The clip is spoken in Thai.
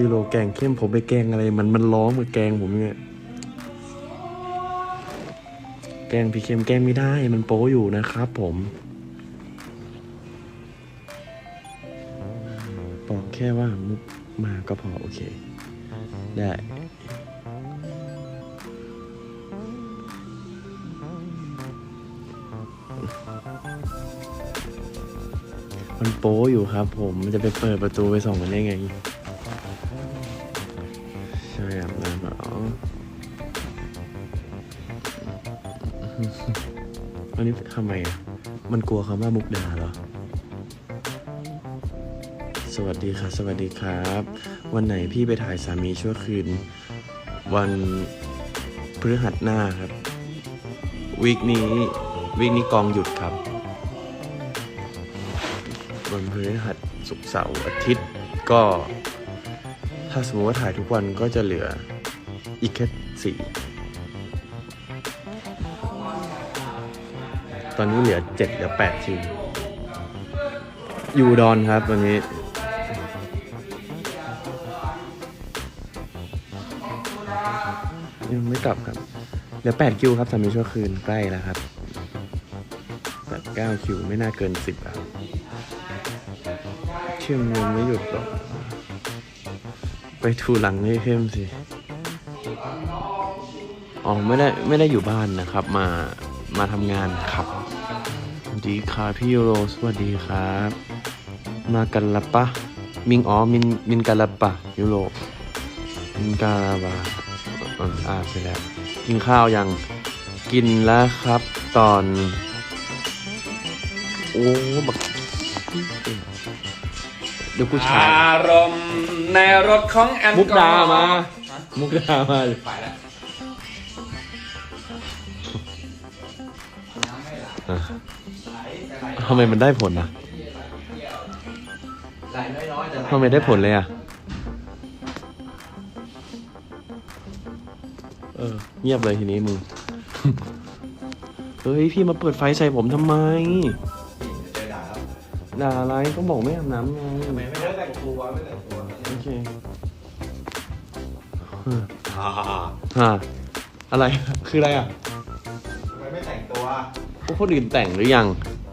ยูโรแกงเข้มผมไปแกงอะไร มันมันร้องมาแกงผมเนี่ยแกงพี่เข้มแกงไม่ได้ มันโป๊อยู่นะครับผมบอกแค่ว่ามุกมาก็พอโอเค ได้มันโป๊อยู่ครับผม มันจะไปเปิดประตูไปส่องมันได้ไง ใช่อาบน้ำเหรออันนี้ทำไมอะ มันกลัวคำว่ามุกดาเหรอ สวัสดีครับสวัสดีครับ วันไหนพี่ไปถ่ายสามีชั่วคืน วันพฤหัสหน้าครับ วีคนี้ วีคนี้กองหยุดครับ วันพฤหัสศุกร์เสาร์อาทิตย์ก็ ถ้าสมมติว่าถ่ายทุกวันก็จะเหลืออีกแค่สี่ตอนนี้เหลือเจ็ดเหลือแปดคิวอยู่ดอนครับวันนี้ยังไม่กลับครับ เหลือแปดคิวครับสามีชั่วคืนใกล้แล้วครับแปดเก้าคิวไม่น่าเกินสิบครับเข้มยังไม่หยุดหรอก ไปทูหลังให้เข้มสิ อ๋อไม่ได้ไม่ได้อยู่บ้านนะครับ มามาทำงานครับสวัสดีครับพี่ยูโรสวัสดีครับ มากันละปะ มิงอ๋อมินมินกันละปะยูโรมินกันละปะอ่าอ่าใช่แล้วกินข้าวยังกินแล้วครับ ตอน โอ้บัก เดี๋ยวกูฉายอารมณ์ในรถของแอนมุกดามาฮะมุกดามาไปแล้วอะทำไมมันได้ผลอะไหลน้อยๆแต่ไหลทำไมได้ผลเลยอะ เออ เงียบเลยทีนี้มึง เฮ้ย พี่มาเปิดไฟใส่ผมทำไมเจอด่าแล้ว ด่าอะไรก็บอกไม่อาบน้ำไงทำไมไม่ได้แต่งตัวไม่แต่งตัวโอเคฮ่าฮะอะไร คืออะไรอะทำไมไม่แต่งตัวพวกคนอื่นแต่งหรือยังท